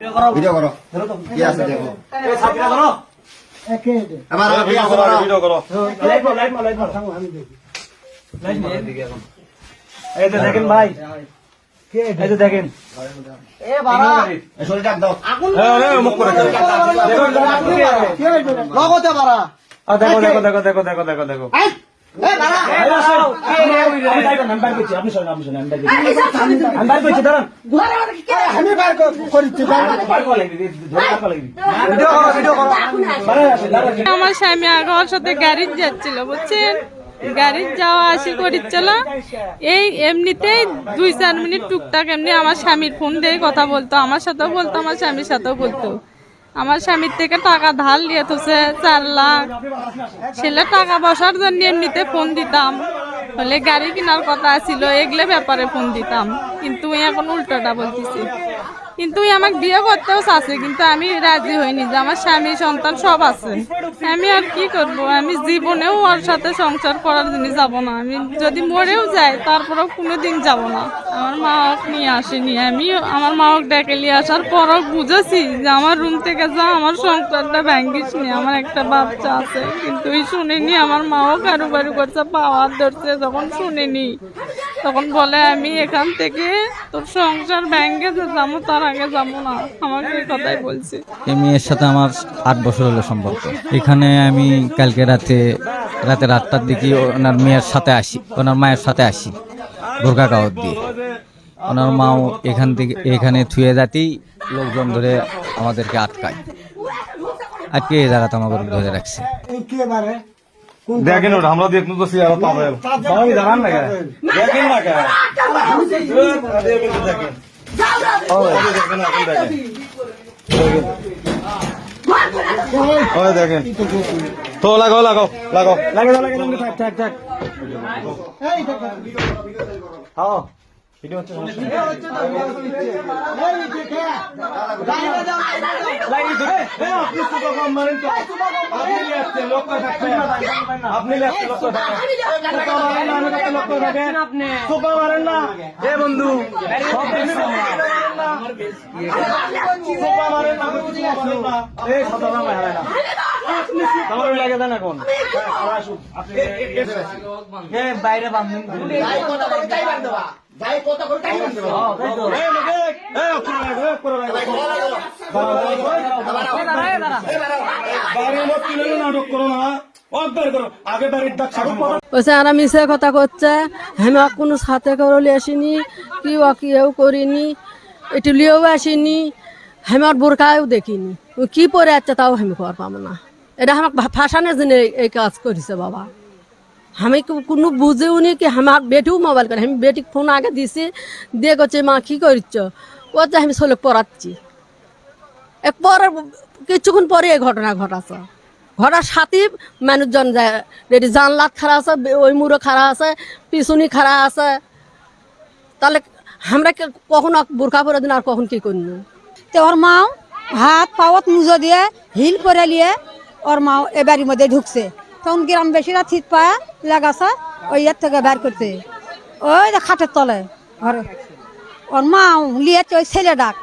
Video করো কি আছে দেখো আমার হ্যাঁ, ভিডিও করো ভিডিও করো এই দেখেন ভাই এই দেখেন ডাক দাও হ্যাঁ মুখ করে লগতে পারা দেখো দেখো দেখো দেখো দেখো দেখো দেখো এই এই। আমি আমি আপনি শোনেন, আমি বাইর করছি। আমি বাইর করছি, দাঁড়ান। আমি বার করিচ্ছি বাইর করা লাগবে। ভিডিও করো, ভিডিও করো। দাঁড়ান আসেন, দাঁড়ান আসেন। আমার স্বামী আগে ওর সাথে গাড়ি যাচ্ছিল বুঝছেন গাড়ি যাওয়া আসি করিচ্ছিল এই এমনিতেই দুই চার মিনিট টুকটাক এমনি আমার স্বামীর ফোন দিয়ে কথা বলতো আমার সাথেও বলতো আমার স্বামীর সাথেও বলতো আমার স্বামীর থেকে টাকা ধার নিয়ে থুছে চার লাখ। ছেলে টাকা বসার জন্য এমনিতে ফোন দিতাম। হলে গাড়ি কেনার কথা ছিল, এগুলো ব্যাপারে ফোন দিতাম। কিন্তু এখন উল্টোটা বলতেছি। কিন্তু আমাকে বিয়ে করতেও চাচ্ছে কিন্তু আমি রাজি হইনি যে আমার স্বামী, সন্তান সব আছে। আমি আর কি করব? আমি জীবনেও ওর সাথে সংসার করার জন্য যাব না। আমি যদি মরেও যাই, তারপরেও কোনোদিন যাব না। আমার মা নিয়ে আসেনি। আমি আমার মা ডেকে নিয়ে আসার পরও বুঝেছি যে আমার রুম থেকে যা আমার সংসারটা ভ্যাঙ্গিস নি আমার একটা বাচ্চা আছে। কিন্তু শুনিনি, আমার মাও কারু বারু করছে পাওয়ার ধরছে, যখন শুনিনি। তখন বলে আমি এখান থেকে তোর সংসার যে যাব তার আগে যাব না। আমাকে এই কথাই বলছে। এই মেয়ের সাথে আমার আট বছর হলো সম্পর্ক। এখানে আমি কালকে রাতে রাতে আটটার দিকে ওনার মেয়ের সাথে আসি ওনার মায়ের সাথে আসি বোরকা কাগজ দিয়ে। ওনার মাও এখান থেকে এখানে থুয়ে যাতেই লোকজন ধরে আমাদেরকে আটকায়। আটকে এই জায়গাতে আমাদের ধরে রাখছে। দেখেন ওটা আমরা দেখুন তো সিয়ারা পাবে আমি দাঁড়ান না? দেখেন না কেন দেখেন তো দেখেন তো লাগাও লাগাও লাগাও লাগে দাও, থাক, থাক, থাক। হ্যাঁ, হচ্ছে। লাগি মারেন না এ বন্ধু মারেন না। মারেন না দেন এখন। বাইরে বান্ধন করে। যাই কথা করে তাই বার দেবা কথা করে তাই বার দেবা তাই তো। এ মগে এ করে লাগো। করে লাগো বাড়ির মত কিনে নাটক করো না। অগ্দার করো আগে বাড়ির ডাক সাধন করো বলছে আর মিশে কথা করছে। হেমা কোনো সাথে করলে আসিনি কি ও কেউ করিনি একটু লিয়েও আসিনি। হেমার বোরকাও দেখিনি। ও কি পরে আছে তাও আমি কর পাবো না। এটা আমাকে ফাঁসানোর জন্য এই- এই কাজ করেছে বাবা। আমি কোনো বুঝেও নি কি আমার বেটিও মোবাইল করে আমি বেটিক ফোন আগে দিছি দিয়ে করছে মা কি করিচ্ছ ও যে আমি ছোলে পড়াচ্ছি এক পরে কিছুক্ষণ পরে এই ঘটনা ঘটাছে ঘটার সাথে মানুষজন যায় জানলাত খারা আছে ওই মুড়ো খারা আছে পিছুনি খারা আছে তাহলে আমরা কখন বোরকা পরে দিন আর কখন কি করব তো ওর মাও হাত পাওয়াত মুজো দিয়ে হিল পরে নিয়ে ওর মাও এ বাড়ির মধ্যে ঢুকছে তখন গ্রামবাসীরা থিত পায়া লাগাছে, ওই এর থেকে বের করতে। ওই খাটের তলে, ঘরে। ওর মা লিয়েছে ওই ছেলে ডাক